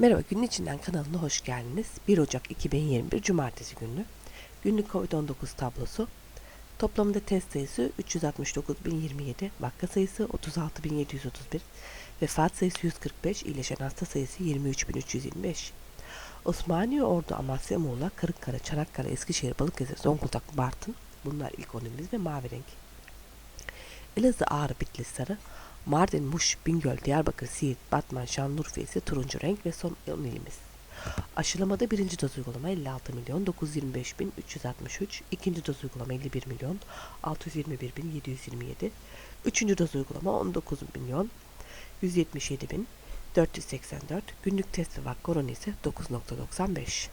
Merhaba Günün İçinden kanalına hoş geldiniz. 1 Ocak 2021 Cumartesi günü. Günlük Covid-19 tablosu. Toplamda test sayısı 369.027, vaka sayısı 36.731, vefat sayısı 145, iyileşen hasta sayısı 23.325. Osmaniye, Ordu, Amasya, Muğla, Kırıkkale, Çanakkale, Eskişehir, Balıkesir, Zonguldak, Bartın. Bunlar ilk 10 ilimiz ve mavi renk. Elazığ, Ağrı, Bitlis, Sarı, Mardin, Muş, Bingöl, Diyarbakır, Siirt, Batman, Şanlıurfa ise turuncu renk ve son 10 ilimiz. Aşılamada birinci doz uygulama 56 milyon 925 bin 363, ikinci doz uygulama 51 milyon 621 bin 727, üçüncü doz uygulama 19 milyon 177 bin 484, günlük test ve vak oranı ise 9.95.